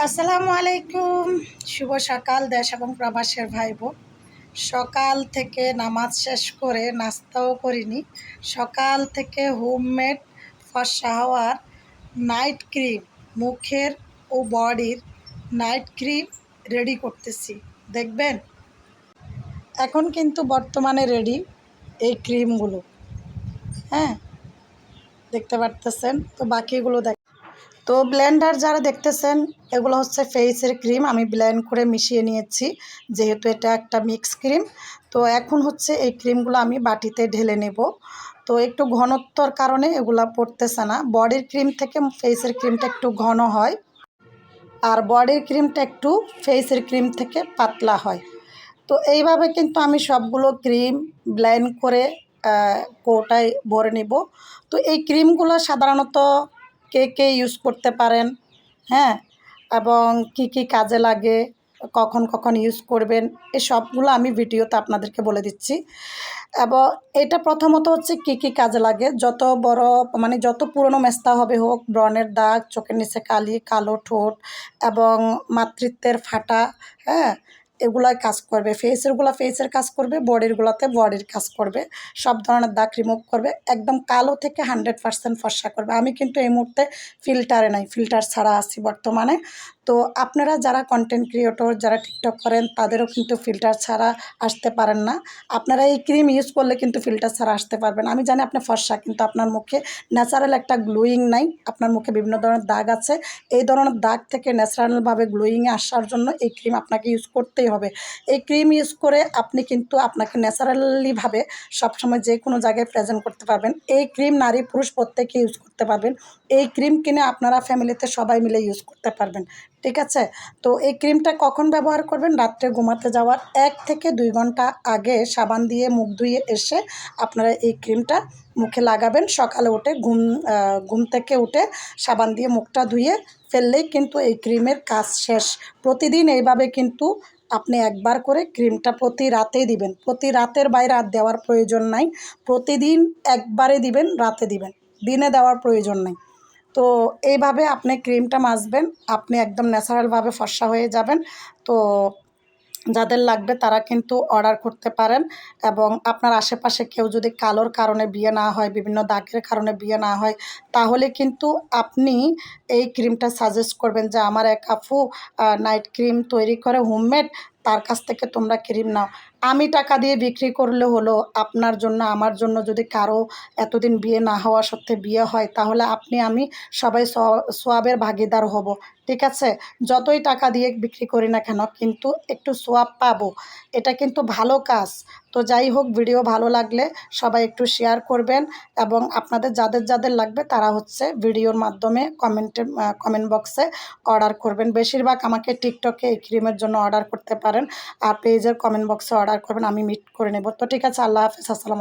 আসসালামু আলাইকুম। শুভ সকাল, দেশ এবং প্রবাসের ভাই বোন সকাল থেকে নামাজ শেষ করে নাস্তাও করিনি। সকাল থেকে হোমমেড ফর্সা হওয়ার নাইট ক্রিম, মুখের ও বডির নাইট ক্রিম রেডি করতেছি। দেখবেন? এখন কিন্তু বর্তমানে রেডি এই ক্রিমগুলো। হ্যাঁ? দেখতে পারতেছেন? তো বাকিগুলো দেখ তো ব্লেন্ডার যারা দেখতেছেন, এগুলো হচ্ছে ফেসের ক্রিম। আমি ব্লেন্ড করে মিশিয়ে নিয়েছি, যেহেতু এটা একটা মিক্স ক্রিম। তো এখন হচ্ছে এই ক্রিমগুলো আমি বাটিতে ঢেলে নেব। তো একটু ঘনত্বর কারণে এগুলা পড়তেছে না। বডির ক্রিম থেকে ফেসের ক্রিমটা একটু ঘন হয়। আর বডির ক্রিমটা একটু ফেসের ক্রিম থেকে পাতলা হয়। তো এইভাবে কিন্তু আমি সবগুলো ক্রিম ব্লেন্ড করে কোটায় ভরে নেব। তো এই ক্রিমগুলো সাধারণত কে কে ইউজ করতে পারেন হ্যাঁ? এবং কি কি কাজে লাগে, কখন কখন ইউজ করবেন এই সবগুলো আমি ভিডিওতে আপনাদেরকে বলে দিচ্ছি। এবং এটা প্রথমত হচ্ছে কি কি কাজে লাগে, যত বড় মানে যত পুরনো মেস্তা হবে হোক, ব্রণের দাগ, চোখের নিচে কালি, কালো ঠোঁট এবং মাতৃত্বের ফাটা হ্যাঁ? এগুলাই কাজ করবে ফেসেরগুলো ফেসের কাজ করবে বডিরগুলোতে বডির কাজ করবে, সব ধরনের দাগ রিমুভ করবে, একদম কালো থেকে হান্ড্রেড পারসেন্ট ফর্সা করবে। আমি কিন্তু এই মুহূর্তে ফিল্টারে নাই ফিল্টার ছাড়া আছি বর্তমানে। তো আপনারা যারা কন্টেন্ট ক্রিয়েটর যারা টিকটক করেন, তাদেরও কিন্তু ফিল্টার ছাড়া আসতে পারেন না। আপনারা এই ক্রিম ইউজ করলে কিন্তু ফিল্টার ছাড়া আসতে পারবেন। আমি জানি আপনার ফর্সা, কিন্তু আপনার মুখে ন্যাচারাল একটা গ্লোয়িং নাই। আপনার মুখে বিভিন্ন ধরনের দাগ আছে। এই ধরনের দাগ থেকে ন্যাচারালভাবে গ্লোয়িংয়ে আসার জন্য এই ক্রিম আপনাকে ইউজ করতেই হবে। এই ক্রিম ইউজ করে আপনি কিন্তু আপনাকে ন্যাচারালিভাবে সবসময় যে কোনো জায়গায় প্রেজেন্ট করতে পারবেন। এই ক্রিম নারী পুরুষ প্রত্যেকে ইউজ করতে পারবেন। এই ক্রিম কিনে আপনারা ফ্যামিলিতে সবাই মিলে ইউজ করতে পারবেন। ঠিক আছে? তো এই ক্রিমটা কখন ব্যবহার করবেন? রাত্রে ঘুমাতে যাওয়ার এক থেকে দুই ঘণ্টা আগে সাবান দিয়ে মুখ ধুয়ে এসে আপনারা এই ক্রিমটা মুখে লাগাবেন। সকালে উঠে ঘুম ঘুম থেকে উঠে সাবান দিয়ে মুখটা ধুয়ে ফেললেই কিন্তু এই ক্রিমের কাজ শেষ। প্রতিদিন এইভাবে কিন্তু আপনি একবার করে ক্রিমটা প্রতি রাতে দিবেন। প্রতি রাতের বাইরে আর দেওয়ার প্রয়োজন নাই। প্রতিদিন একবারে দিবেন, রাতে দিবেন। দিনে দেওয়ার প্রয়োজন নেই। তো এইভাবে আপনি ক্রিমটা মাজবেন। আপনি একদম ন্যাচারালভাবে ফর্সা হয়ে যাবেন। তো যাদের লাগবে তারা কিন্তু অর্ডার করতে পারেন এবং আপনার আশেপাশে কেউ যদি কালোর কারণে বিয়ে না হয়, বিভিন্ন দাগের কারণে বিয়ে না হয়, তাহলে কিন্তু আপনি এই ক্রিমটা সাজেস্ট করবেন যে, আমার এক আফু নাইট ক্রিম তৈরি করে হোমমেড তার কাছ থেকে তোমরা ক্রিম নাও। আমি টাকা দিয়ে বিক্রি করলে হলো আপনার জন্য, আমার জন্য যদি কারও এতদিন বিয়ে না হওয়া সত্ত্বে বিয়ে হয়, তাহলে আপনি, আমি সবাই সোয়াবের ভাগিদার হব। ঠিক আছে? যতই টাকা দিয়ে বিক্রি করি না কেন, কিন্তু একটু সোয়াব পাবো। এটা কিন্তু ভালো কাজ। তো যাই হোক ভিডিও ভালো লাগলে সবাই একটু শেয়ার করবেন এবং আপনাদের যাদের যাদের লাগবে তারা হচ্ছে ভিডিওর মাধ্যমে কমেন্টে কমেন্ট বক্সে অর্ডার করবেন। বেশিরভাগ আমাকে টিকটকে এই ক্রিমের জন্য অর্ডার করতে পারেন আর পেজের কমেন্ট বক্সে অর্ডার করবেন, আমি মিট করে নেব। তো ঠিক আছে, আল্লাহ হাফিজ, আসসালাম